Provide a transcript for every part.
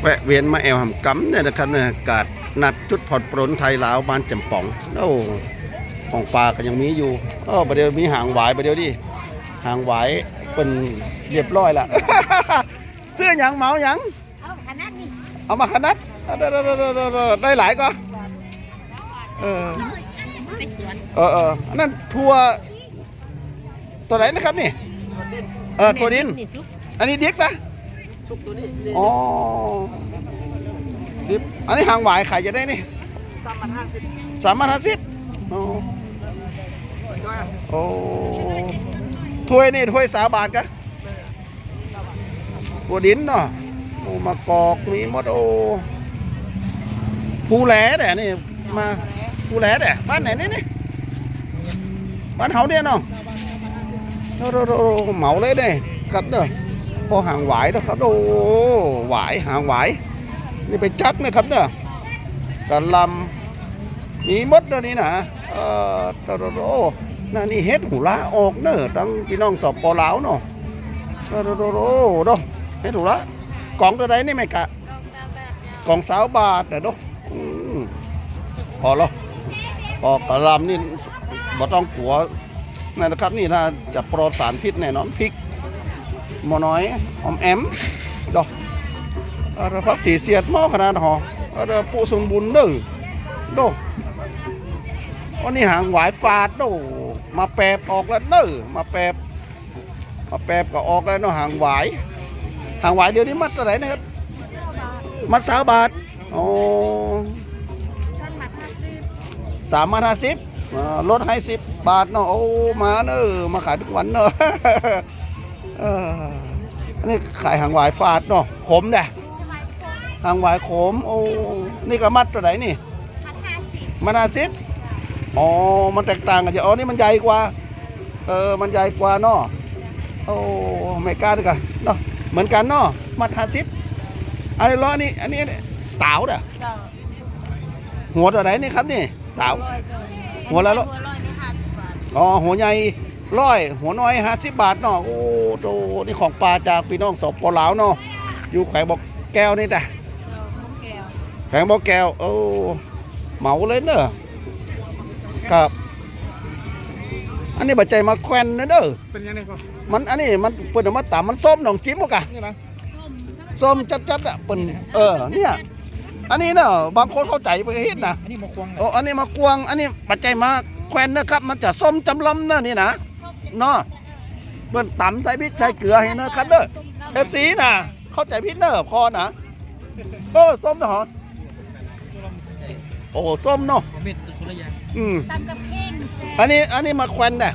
แวะเวียนมาแอวหำกำเนี่ยนะครับเนี่ยกาดนัดจุดผ่อนปรนไทยลาวบ้านจำป่องโอ้ของปลาก็ยังมีอยู่เออประเดี๋ยวมีหางหวายประเดี๋ยวดิหางหวายเป็นเรียบร้อยละเสื้อหยังเหมาหยังเอาขนาดนี้เอามาขนาดได้หลายก็เออเออเอออันนั้นทัวตัวไหนนะครับนี่เออทัวดิน อันนี้ดิกนะ สุกตัวนี้อ๋อดิบอันนี้หางหวายขายจะได้นี่สามพันห้าสิบสามพันห้าสิบโอ้โอ้ถ้วยนี่ถ้วยสาบาทกะตัวดินเนาะโอ้มากอกมีหมดโอ้ผู้แหล่แต่นี่มาผู้แหล่แต่บ้านไหนนี่นี่บ้านเฮาเนี่ยเนาะโอ้โหโอ้โหเหมาเลยเด้ครับเด้อ พอหางหวายเด้อครับ โอ้หวายหางหวาย นี่เป็นจักนะครับเด้อกะลำมีมดแล้วนี่นะเอ่อตโตโตนั่นนี่เฮ็ดหูละออกเนอะตั้งพี่น้องสอบปอลาวเนาะตโตโตโตโดเฮ็ดหูละกล่องตัวใดนี่ไม่กะกล่องสาวบาทนะโดอืมพอแล้วพอกระลำนี่บ่ต้องกลัวนั่นนะครับนี่น่าจะปลอดสารพิษแน่นอนพริก หมอน้อยออมแอมดอกเอาละพักสีเสียดหม้อขนาดหอเอาละผู้สมบุญเด้อโดวันนี้หางหวายฟาดโดมาแปบออกแล้วเด้อมาแปบมาแปบก็ออกแล้วเนาะหางหวายหางหวายเดี๋ยวนี้มัดเท่าไหร่นะครับมัดสาบาทโอ้ช่างมาห้าสิบสามพันห้าสิบลดให้สิบบาทเนาะโอ้มาเนอะมาขายทุกวันเนอะ เอออันนี้ขายหางหวายฟาดเนาะขมเด้หางหวายขม โอ้ นี่ก็มัดเท่าไหร่นี่ พันห้าสิบมันอาซิดอ๋อ มันแตกต่างกันจ้ะอ๋อ นี่มันใหญ่กว่า เออ มันใหญ่กว่าเนาะโอ้ไม่กล้าด้วยกันเนาะ เหมือนกันเนาะ มัดหาซิดอันนี้ล้อนี่อันนี้เต๋าเด้อเจ้าหัวตัวไหนนี่ครับนี่ เต๋าร้อยเจ้าหัวละร้อยหัวร้อยนี่ห้าสิบบาท อ๋อ หัวใหญ่ ร้อยหัวน้อยห้าสิบบาทเนาะโอ้โตนี่ของปลาจากพี่น้องสปปลาวเนาะอยู่แขวงบอกแก้วนี่แต่เจ้าพวกแก้วแขวงบอกแก้วโอ้เหมาเลยเนอะครับ อันนี้บัจใจมาแควนนะเด้อเป็นยังไงก็มันอันนี้มันเปิดออกมาตามมันส้มหนองจิ้มบ่กะนี่นะส้มจัดๆอะเปิ้นเออเนี่ยอันนี้เนาะบางคนเข้าใจไปเฮ็ดนะอันนี้มาควงโอ้อันนี้มากวางอันนี้ปัจจัยมาแควนนะครับ มันจะส้มจำลำนะนี่นะ เนาะเปิ้นตำใส่พริกใส่เกลือให้นะครับเด้อ FC น่ะ เข้าใจผิดเด้อพอนะโอ้ส้มเนาะโอ้ส้มเนาะเม็ดคนละอย่างอืมตำกับเข่งแซ่บอันนี้อันนี้มาแควนน่ะ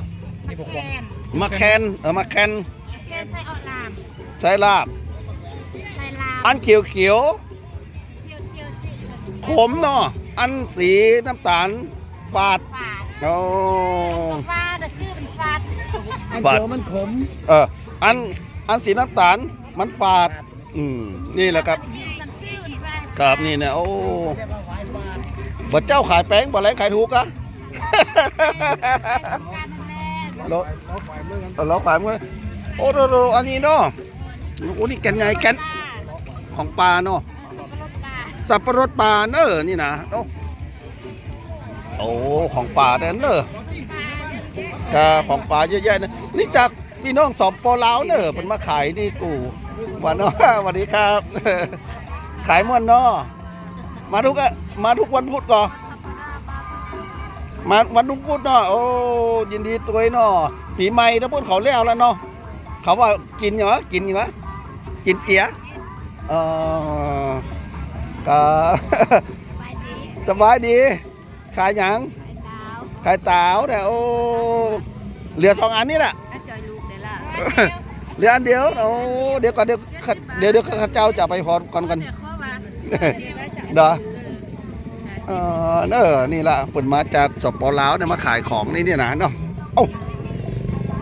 นี่มาควแกงนมาแคนเออมาแคนแกนใส่ออลามใส่ลาบ ใส่ลามอันเขียวเขียวๆเที่ยวเที่ยวสิขมเนาะอันสีน้ำตาลฝาดฝาดโอ้ฟาดแต่ซื้อเป็นฟาดอัน ฝาดเดียวมันขมเอออันอันสีน้ำตาลมันฝาด อืมนี่แหละครับมันซื้อเป็นฟาดครับนี่นะโอ้บัดเจ้าขายแป้งบ่ไรขายถูกอะการแม่รถเราฝ่ายมือกันเราขายมันโอ้โหโหอันนี้เนาะโอ้นี่แกนใหญ่แกนของปลาเนาะสับปะรดปลาสับปะรดปลาเนอะนี่นะโอ้โอ้ของป่าเด้นเนอะ กาของป่าเยอะแยะนะนี่จากพี่น้องสอบปอลาวเนอะเป็นมาขายนี่กูวันเนาะสวัสดีครับ ขายม่วนเนาะมาทุกอะมาทุกวันพุธก่อนมาวันทุกพุธเนาะโอ้ยินดีตัวเนาะปีใหม่ถ้าพูดเขาแล้วแล้วเนาะเขาว่ากินเหรอกินเหรอกินเจียเออก็ไปดีสบายดี ขายหยังไปดาวขายเต๋าแต่ยโอ้ เหลือสองอันนี่แหละแล้วจอยลูกได้ละเหลืออันเดียวโอ้เดี๋ยวก่อนเดี๋ยวข้าเดี๋ยวเดี๋ยวข้าเจ้าจะไปพรก่อนกันเดี๋ยวเข้ามาเด้อเออเนอะนี่ละเปิดมาจากสปปลาวเนี่ยมาขายของนี่เนี่ยนะเนาะโอ้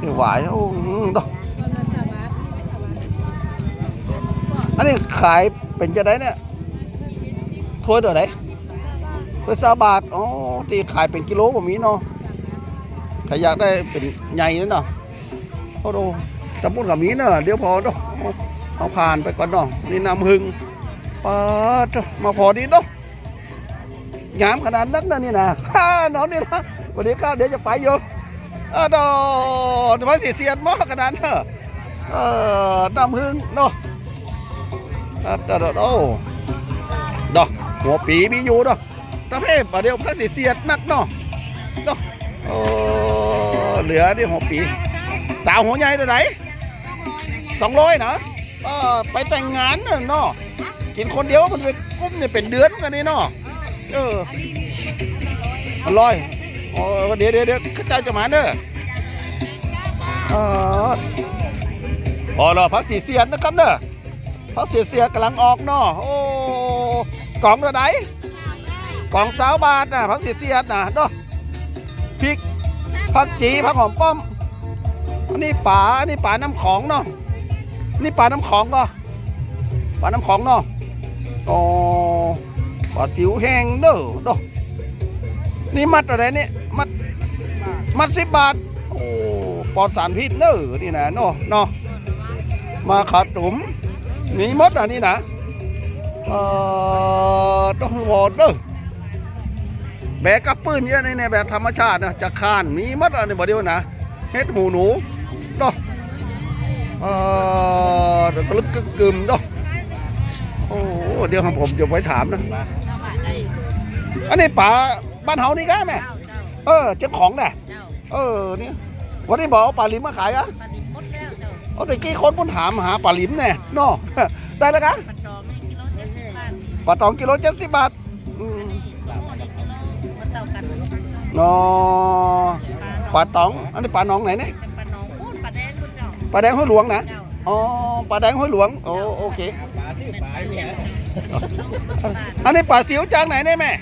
นี่หวายโอ้อืมเนาะอันนี้ขายเป็นจะได้เนี่ยถ้วยเท่าไหร่ถ้วยสาบาทอ๋อที่ขายเป็นกิโลผมมีเนาะ ใครอยากได้เป็นใหญ่เนาะโอ้โหตะปุ่นกับมีเนาะเดี๋ยวพอเนาะเอาเอาผ่านไปก่อนเนาะนี่น้ำหึงปาดมาพอดีเนาะงามขนาดนักนะนี่นะฮ่าน้องนี่นะวันนี้ข้าวเดี๋ยวจะไปอยู่เออดอกมาเสียเสียดหมอขนาดเนอะเออน้ำหึงเนาะอะดอดอกโอ้ดอกหัวปีมีอยู่เนาะตะเพ่ปะเดี๋ยวพระสีเสียดนักเนาะเนาะโอ้ เหลือที่หัวปีตาหัวใหญ่เท่าไหร่สองร้อยนะไปแต่งงานเนอะเนาะกินคนเดียวมันไปกุ้มเนี่ยเป็นเดือนกันนี่เนาะเอออร่อยโอ้เดี๋ยวเดี๋ยวเดี๋ยวเข้าใจจะมาเนอะออพอแล้วพักสีเสียนนะครับเนอะพักสีเสียกำลังออกเนาะโอ้กล่องตัวไหนกล่องสาวบาทนะพักสีเสียนนะเนาะพริก ผักจีผักหอมป้อมอันนี้ป่าอันนี้ป่าน้ำของเนาะนี่ป่าน้ำของก็ป่าน้ำของเนาะอ๋อปลาสิวแห้งเด้อเนาะนี่มัดอะไรเนี่ยมัดมัดสิบบาทโอ้ปลอดสารพิษเด้อนี่นะเนาะเนาะมาขาดตุ่มมีมดอันนี้นะเอ่อต้องวอดเด้อ แบกกับปืนเยอะในในแบบธรรมชาตินะจะคานมีมดอันนี้บ่เดียวนะเฮ็ดหูหนูเนาะเอ่อเดี๋ยวก็ลึกกึกกึมเนาะโอ้เดี๋ยวของผมจะไปถามนะอันนี้ป่าบ้านเฮานี่กะแม่เจ้าเจ้าเออเจ้าของน่ะเจ้าเออเนี่ยวันนี้บอกเอาปลาลิมมาขายอะปลาดิบหมดแล้วเจ้าเอาแต่กี้คนพ้นถามหาปลาลิมแน่เนาะได้แล้วกะปลาจอมนี่กิโลเจ็ดสิบบาทปลาตองกิโลเจ็ดสิบบาท นาะปลาตอง อันนี้ปลาหนองไหนเนี่ยปลาหนองพูดปลาแดงคุณเจ้าปลาแดงห้วยหลวงนะ อ๋อ ปลาแดงห้วยหลวง โอโอเคปลาที่ปลาเนี่ยอันนี้ปลาสิวจากไหนเนี่ยแม่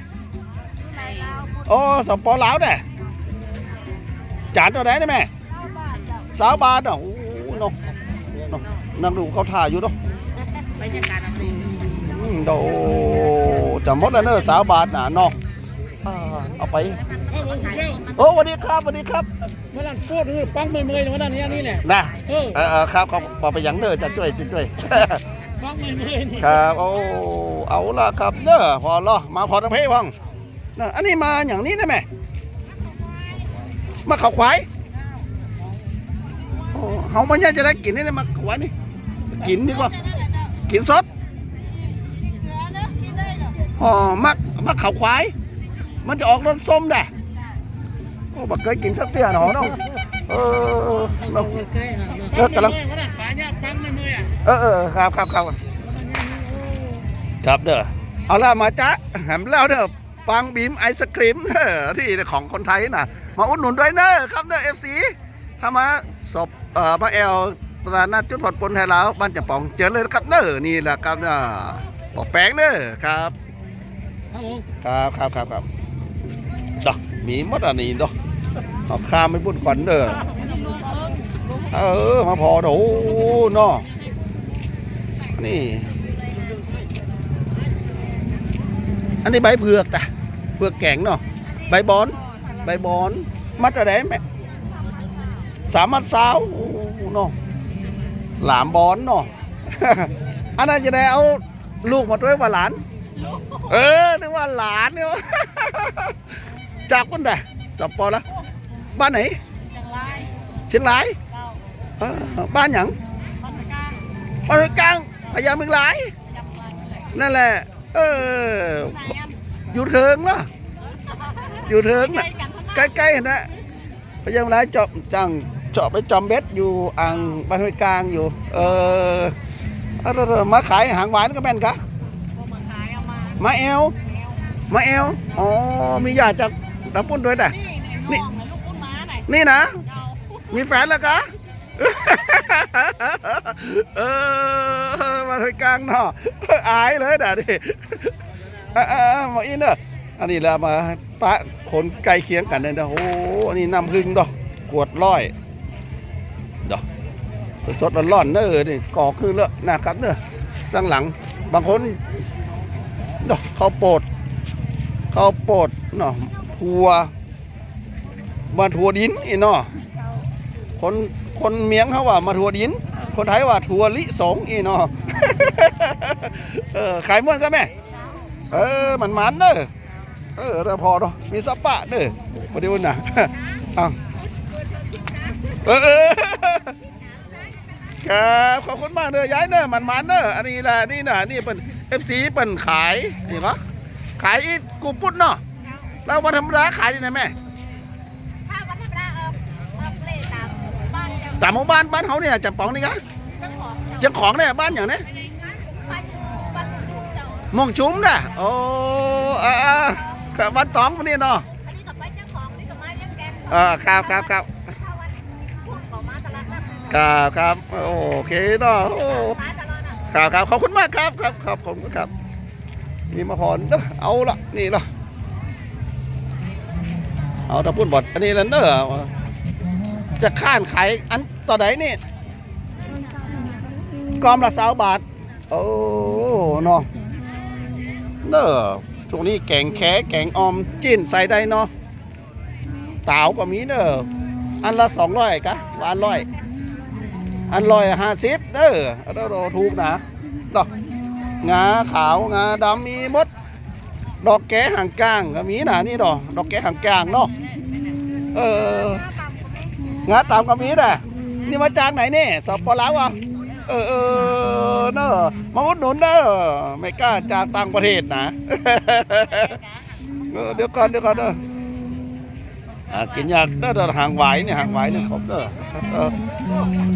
โอ้สปปลาวเนี่ยจานตัวไหนเนี่ยแม่สาวบาทอะโอ้โหเนาะเนาะนั่งดูเขาถ่ายอยู่เนาะบรรยากาศอันนี้อืมโดจะหมดแล้วเนอะสาวบาทน่ะนาะ อ่าเอาไป เอาผมเร็วโอ้สวัสดีครับสวัสดีครับมาดันพูดคือปังเมยเมยมาดันนี้นี่แหละนะเออเออเออครับครับบอกไปอย่างเนอะจะช่วยจะช่วย ปังเมยเมยนี่ครับโอ้เอาละครับเนอะพอรอมาพอตะเพพ่องนะอันนี้มาอย่างนี้ได้ไหมมาเขาควายโอ้เขามันยังจะได้กินนี่ได้มาเขาควายนี่กินดีกว่ากินสดอ๋อมักมักเขาควาย มันจะออกรสส้มได้โอ้บักเคยกินสักเตี้ยหนอเนาะเออเนาะเออกำลังมาดันปลาเนี่ยปังเมยเมยอะเออเออครับครับครับครับเด้อเอาละมาจ้ะแหมแล้วเด้อปังบีมไอศครีมเด้อที่ของคนไทยน่ะ มาอุดหนุนด้วยเด้อครับเด้อเอฟซีถ้ามาสอบเอ่อมาแอลตลาดนัดจุดผ่อนปลนไทยลาวบ้านจะปองเจอเลยนะครับเด้อนี่แหละครับเด้อปอแป้งเด้อครับ ครับผมครับครับครับครับ ดอกมีหมดอันนี้ดอกเอาข้ามไปบุญก่อนเด้อเออมาพอเด้อโอ้เนาะนี่ อันนี้ใบเผือกจ้ะเผือกแกงเนาะใบบอน ใบบอน มัดอะไรแม่สามมัดสาวโอ้เนาะหลามบอนเนาะอันนั้นจะได้เอาลูกมาด้วยว่าหลาน เออนึกว่าหลานเนี่ยวะ จากคนใดจากปอละบ้านไหนจังไรเชียงรายเจ้าเออบ้านหยังบ้านกลางบ้านกลางพญาเมืองหลายจังหวัดอะไรนั่นแหละ เออไหนอะอยู่เทิงเนาะอยู่เทิงใกล้น่ะกันทั้งนั้นใกล้ๆนะพยายามร้ายเจาะจังเจาะไปจอมเบ็ดอยู่อ่างบ้านห้วยกลางอยู่ เออเอาเถอะๆมาขายหางหวานก็แม่นกะเอามาขายเอามามาแอลแนวมาแอลอ๋อมีญาติจาก ดับปุ้นด้วยแต่นี่เนี่ยน้องเหมือนลูกอุ้นม้าหน่อยนี่นะเจ้ามีแฟนแล้วกะเออมาห้วยกลางเนาะอายเลยด่ะดิอ่าๆมาอินเนอะอันนี้เรามาปะคนใกล้เคียงกันเนี่ยนะโอ้อันนี้น้ำพึ่งดอกขวดร้อยสดๆร้อนๆเนอะนี่ก่อคือเลอะนะครับเนอะตั้งหลังบางคนเนาะข้าวโพดข้าวโพดเนาะ ถั่วมาถั่วดินอีเนาะคนคนเมียงเขาว่ามาถั่วดิน คนไทยว่าถั่วลิสงอีเนาะเออขายม่วนก็แม่เออมันมันเด้อเออเด้อพอเนาะมีสปะเด้อบ่ได้วุ่นน่ะเอาเออเออครับขอบคุณมากเด้อย้ายเด้อมันมันเด้ออันนี้แหละนี่น่ะนี่เป็น FC เปิ้นขายนี่ก็ขายอีกูปุ้นเนาะ แล้ววันธรรมดาขายที่ไหนแม่ถ้าวันธรรมดาออกออกเล่ตามบ้านเจ้าตามหมู่บ้านบ้านเขาเนี่ยจำปองนี่กะเจ้าของเจ้าเจ้าของเนี่ยบ้านอย่างนี้บ้านบ้านลูกเจ้าม่วงชุ้มน่ะโอ้อ่าอ่าครับบ้านตองมันนี่เนาะอันนี้กับไปเจ้าของนี่กับไม้ยังแกนเออครับครับครับถ้าวันพวกเขามาตลาดนัดครับครับโอเคเนาะโอ้ มาตลอดอะครับครับขอบคุณมากครับครับครับผมครับนี่มาพรเด้อเอาละนี่ละ เอาตะพุ่นบดอันนี้ละเนอะจะข้านขายอันต่อไหนนี่กอมละสาวบาท โอ้เนาะเนอะช่วงนี้แกงแขแกงออมจิ้นใส่ได้เนาะตาวก็มีเนอะอันละสองร้อยกะวานร้อยอันร้อยห้าสิบเดอเอาเราถูกนะดอกงาขาวงาดำมีมด ดอกแก้ห่างกลางก็มีนะนี่ดอกดอกแก้ห่างกลางเนาะเอองาตามก็มีนะนี่มาจากไหนเนี่ยสปปลาวอะเออเออเนอะมาอุดหนุนเด้อไม่กล้าจากต่างประเทศนะเดี๋ยวก่อนเดี๋ยวก่อนเด้ออ่ากินยากเด้อเด้อห่างไหวเนี่ยห่างไหวเนี่ยครบเด้อเอ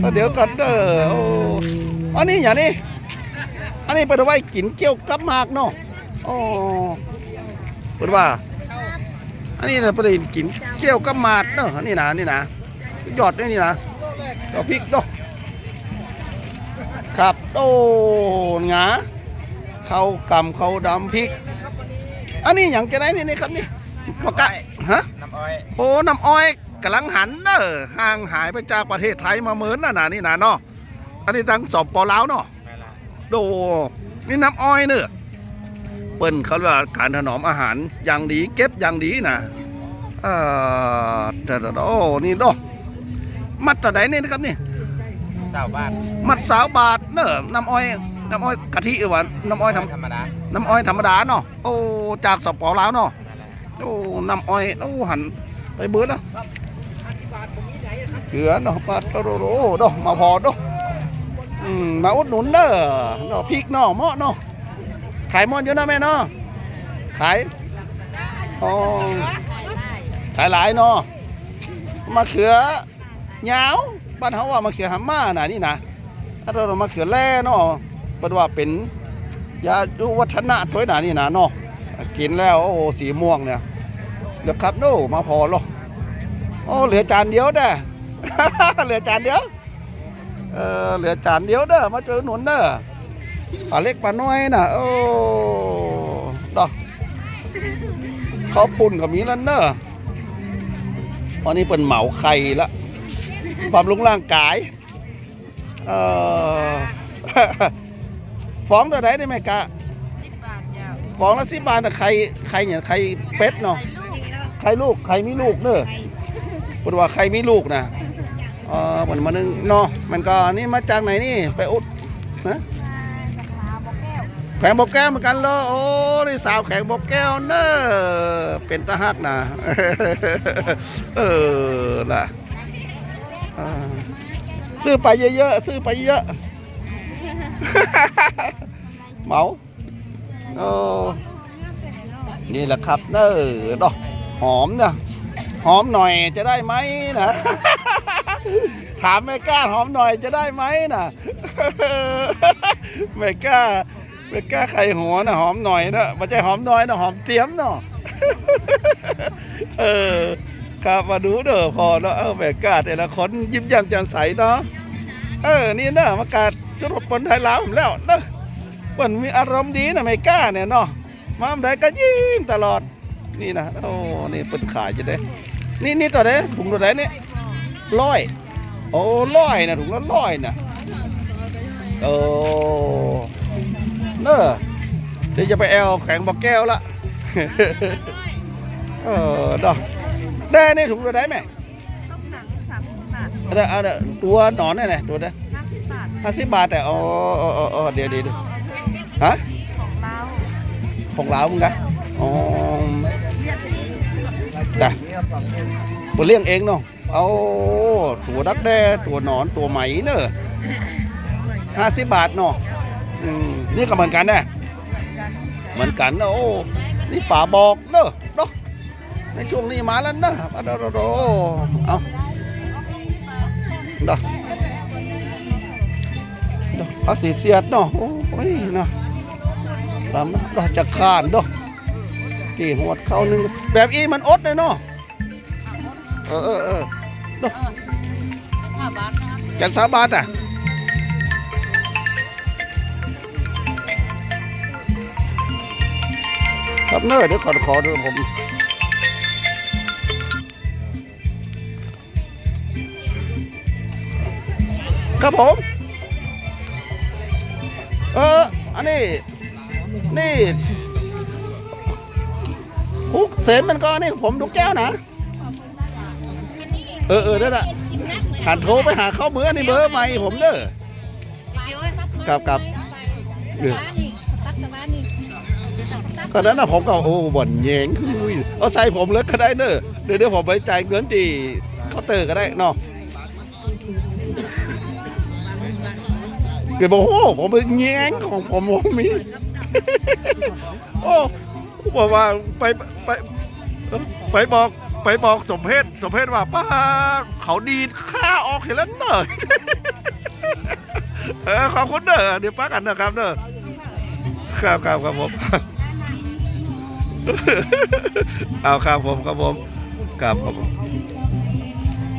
อเดี๋ยวกันเด้อโอ้อันนี้อย่างนี้อันนี้เป็นเอาไว้กินเกี่ยวกับมากเนาะโอ้ เป็นว่า อันนี้นะเป็นกินเกี่ยวกับหมากเนาะอันนี้นะอันนี่นะยอดนี่นะดอกพริกเนาะครับโอ้หงาข้าวกำข้าวดำพริก อันนี้อย่างจะได้นี่นี่ครับนี่ปากกะฮะน้ำอ้อยโอ้น้ำอ้อยกำลังหันเนอะห่างหายไปจากประเทศไทยมาเหมือนน่ะนะนี่นะเนาะอันนี้ดังสอบปอลาวเนาะไม่ละโดนี่น้ำอ้อยเนอะ เปิ้นเขาเรียกว่าการถนอมอาหารอย่างดีเก็บอย่างดีนะเอ่อแต่แต่โอ้นี่เนาะมัดตะไดนี่นะครับนี่เศร้าบ้านมัดสาวบาทเนอะน้ำอ้อยน้ำอ้อยกะทิหรือว่าน้ำอ้อยธรรมธรรมดาน้ำอ้อยธรรมดาเนาะโอ้จากสอบปอลาวเนาะนั่นแหละโอ้น้ำอ้อยโอ้หันไปเบิดแล้วเกลือเนาะปลาโตโรโรเนาะมาพอเนาะอืมมาอุดหนุนเด้อเนาะพริกเนาะเหมาะเนาะ ขายหมดอยู่นะแม่เนาะขายอ๋อขายหลายเนาะมะเขือยาวบ้านเขาว่ามะเขือหำมาน่ะนี่นะถ้าเรามะเขือแล่เนาะป็นว่าเป็นยายุวัฒนะถ้วยหนานี่นะเนาะกินแล้วโอ้โหสีม่วงเนี่ยเดี๋ยวครับโน่มาพอหรอโอ้เหลือจานเดียวเด้อเหลือจานเดียวเออเหลือจานเดียวเด้อมาเจอหนุนเด้อ ปลาเล็กปลาน้อยน่ะโอ้ดอกข้าวปุ่นก็มีแล้วเนอะตอนนี้เป็นเหมาไข่ละบำรุงร่างกายเออฟ้องตัวไหนได้ไหมกะสิบบาทเจ้าฟองละสิบบาทนะใครใครเนี่ยใครเป็ดเนาะไข่ลูกใครลูกใครมีลูกเนอะพูดว่าใครมีลูกนะเออมันมานึงเนาะมันก็นี่มาจากไหนนี่ไปอุดนะขาบอก แขวงบอกแก้วเหมือนกันเลยโอ้นี่สาวแขวงบอกแก้วเนอะเป็นตาฮักนะเออล่ะซื้อไปเยอะๆซื้อไปเยอะเมาโอ้นี่แหละครับเนอะดอกหอมนะหอมหน่อยจะได้ไหมนะถามแม่ก้าหอมหน่อยจะได้ไหมนะแม่กล้าแม่กล้าไข่หัวนะหอมหน่อยนะไม่ใช่หอมน้อยนะหอมเตรียมเนาะเออครับมาดูเด้อพอเนาะเออแม่กล้าแต่ละคนยิ้มแย้มแจ่มใสเนาะเออนี่นะมากาศจุดบปนไทยลาวผมแล้วเนาะมันมีอารมณ์ดีนะแม่กล้าเนี่ยเนาะมาอันใดก็ยิ้มตลอดนี่นะโอ้นี่เปิดขายจะได้ นี่นี่ตัวไหนถุงตัวไหนเนี่ร้อยโอ้ร้อยนะถุงละร้อยนะโอ้ เนอะเดี๋ยวจะไปแอลแข่งบอกแก้วละเออดอกได้นี่ถุงตัวไหนไหมต้มหนังสามสิบบาทเอาเดี๋ยวเอาเดี๋ยวตัวหนอนนี่ไงตัวเนี้ห้าสิบบาทห้าสิบบาทแต่อ๋ออ๋ออ๋ออ๋อเดี๋ยวเดี๋ยวเดี๋ยวฮะขอของลาวมึงกะอ๋อแต่ตัวเลี้ยงเองเนาะเอาตัวดักแด้ตัวหนอนตัวไหมเนอะห้าสิบบาทเนาะอืม นี่ก็เหมือนกันแน่เหมือนกันนะโอ้นี่ป่าบอกเนอะเนาะในช่วงนี้มาแล้วเนอะมาโดโดเอาเนาะภาษีเสียดเนาะโอ้ยเนาะตามดอกจะขานเนาะกี่หัวดเข้าหนึงแบบอีมันอดเลยเนาะเออเออเออเนาะแกนสาบาทอะ ครับเนอะเดี๋ยวก่อขอดูผมครับผมเอออันนี้ นี่ฮุกเสมมันก็นี่ผมดูแก้วนะ เออเออได้ละหันโทรไปหาเข้าเบอร์นี่เบอร์ใหม่ผมเด้อครับครับเอ ตอก็นั้นนะผมก็โอ้บ่นแยงคุยเอาใส่ผมเลยก็ได้เนอะเดี๋ยวผมไปจ่ายเงินทีเคาน์เตอร์ก็ได้เนาะเกิดบอกโอ้ผมเป็นแยงของผมผมมีโอ้บอกว่าไปไปไปบอกไปบอกสมเพศสมเพศว่าป้าเขาดีค่าออกเห็นแล้วเนอะเออขอบคุณเด้อเดี๋ยวป้ากันนะครับเด้อครับครับครับผม เอาครับผมครับผมครับผม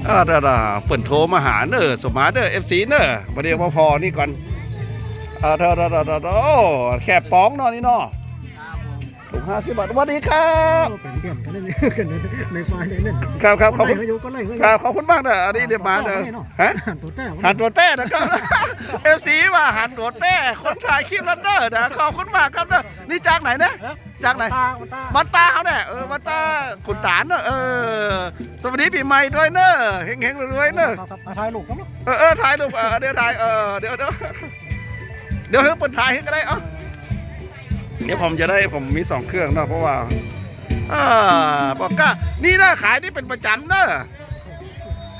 อ่าดาดาเปิ่นโทรมาหาเนอสมมาเน้อเอฟซีเนอมาเรียวมาพอนี่ก่อนอ่าดาดาดาดาดาโอ้แค่ป้องเนอนี่เนอ ถูกห้าสิบบาทสวัสดีครับเป็นเพื่อนกันนั่นเองกันในไฟล์ในนั่นครับครับขอบคุณอยู่ก็เลยครับขอบคุณมากเด้ออันนี้เดี๋ยวมาเด้อฮะตัวแต้หันตัวเต้นะครับเอฟซีว่าหันตัวเต้คนถ่ายคลิปลันเดอร์นะขอบคุณมากครับเด้อนี่จากไหนนะจากไหนตาตาบัตตาเขาเนี่ยเออบัตตาขุนตานเนอะเออสวัสดีปีใหม่ด้วยเนอะเฮงเฮงๆรวยๆเนอะมาถ่ายรูปกันเนาะเออเออถ่ายรูปเออเดี๋ยวถ่ายเออเดี๋ยวเดี๋ยวเดี๋ยวให้เปิดถ่ายให้ก็ได้เอ้า เดี๋ยวผมจะได้ผมมีสองเครื่องเนอะเพราะว่าอ่าบอกก้านี่นะขายนี่เป็นประจำเนอะ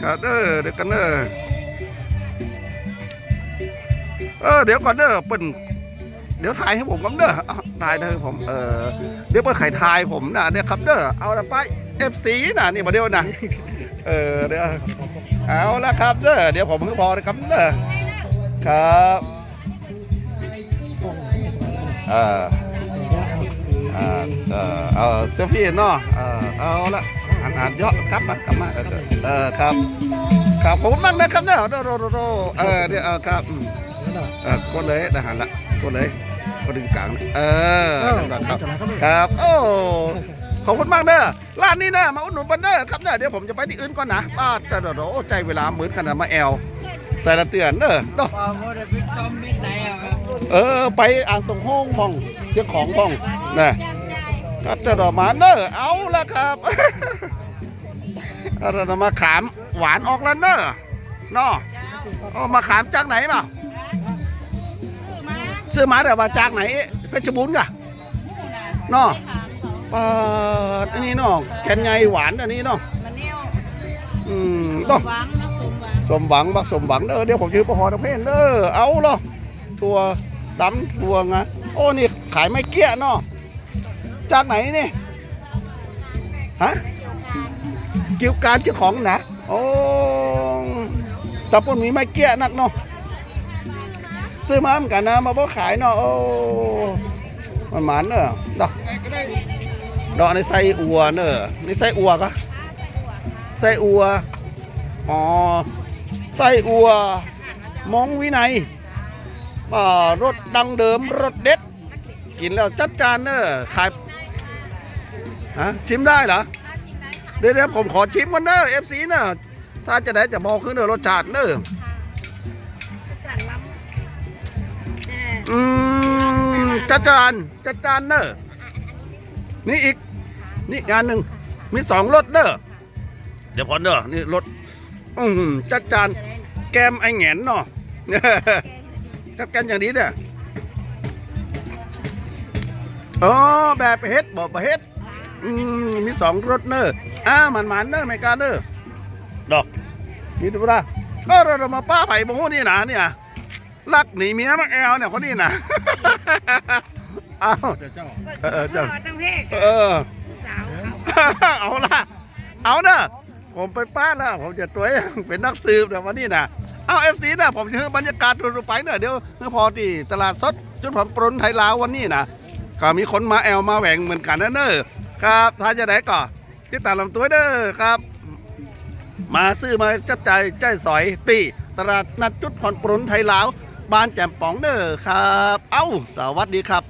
ครับเออเดี๋ยวกันเนอะเออเดี๋ยวก่อนเนอะเปิ่นเดี๋ยวถ่ายให้ผมก่อนเด้อถ่ายให้ผมเออเดี๋ยวเปิดไข่ทายผมนะเนี่ยครับเด้อเอาละไปเอฟซีนะนี่มาเดียวนะเออเดี๋ยวเอาละครับเด้อเดี๋ยวผมเพิ่งพอนะครับเด้อครับเออ เออเออเอาเซลฟี่เนาะเออเอาละหันหันเยอะกลับมากลับมาเออเออครับครับขอบคุณมากนะครับเด้อโดโดโดโดเออเดี๋ยวเออครับอืมเออกดเลยนะหันละกดเลยกดดึงกลางเออนั่นแหละครับครับโอ้ขอบคุณมากเด้อร้านนี้นะมาอุดหนุนบันเด้อครับเด้อเดี๋ยวผมจะไปที่อื่นก่อนนะป้าแต่เดี๋ยวโอ้ใจเวลาเหมือนขนาดมาแอลแต่ละเตือนเด้อเนาะ เออไปอ่างตรงห้องมองเสียงของมองนะก็จะดอกมาเด้อเอาละครับเราจะมาขามหวานออกแล้วเด้อเนาะเอามาขามจากไหนเปล่าซื้อมาแต่ว่าจากไหนเพชรบูรณ์กะเนาะปลาอันนี้เนาะแกนไงหวานอันนี้เนาะมันเนี่ยวอืมเนาะหวังนะสมหวังสมหวังบักสมหวังเด้อเดี๋ยวผมจะไปพอตะเพนเด้อเอาเนาะทัว ดำทัวงะโอ้ นี่ขายไม่เกี้ยเนาะจากไหนนี่ฮะกิวการเจ้าของนะโอ้ตะปุ่นมีไม่เกี้ยนักเนาะซื้อมาเหมือนกันนะมาบ่ขายเนาะโอ้มันหมานเนอะดอกดอกในไส้อัวเนอะในไส้อัวกะไส้อัวอ๋อไส้อัวมองวินัย รสดังเดิมรสเด็ด กินแล้วจัดจานเนอะขายฮะชิมได้เหรอเดี๋ยวเดี๋ยวผมขอชิมกันเนอะเอฟซีเนอะถ้าจะได้จะบอกขึ้นเนอะรสชาติเนอะสั่งล้ำเอออืมจัดจานจัดจานเนอะนี่อีกนี่งานหนึ่งมีสองรสเนอะเดี๋ยวพอเนอะนี่รสอืมจัดจานแกมไอแหงนเนาะ กับกันอย่างนี้เนี่ยอ๋อแบบเฮ็ดบอกเฮ็ดอืมมีสองรสเนอะอ่ามันมันๆเนอะไม่กล้าเนอะดอกนี่ดูป่ะก็เรามาป้าไผ่บงนี่นะเนี่ยลักหนีเมียมาแอลเนี่ยคนนี้นะเอาเจ้าเออเออเจ้าต้องเพกเออสาวเขาเอาละเอาเนอะผมไปป้าแล้วผมจะตัวเองเป็นนักสืบแต่วันนี้นะ เอาเอฟซีนะผมจะให้บรรยากาศทั่วไปเนอะเดี๋ยวเมื่อพอที่ตลาดสดจุดผ่อนปรนไทยลาววันนี้นะก็มีคนมาแอลมาแหวงเหมือนกันนะเนอะครับถ้าจะได้ก็ติดตามลำตัวเด้อครับ มาซื้อมาจับใจายใจสอยตีตลาดนัดจุดผ่อนปรนไทยลาวบ้านแจ่มป๋องเด้อครับ เอ้า สวัสดีครับ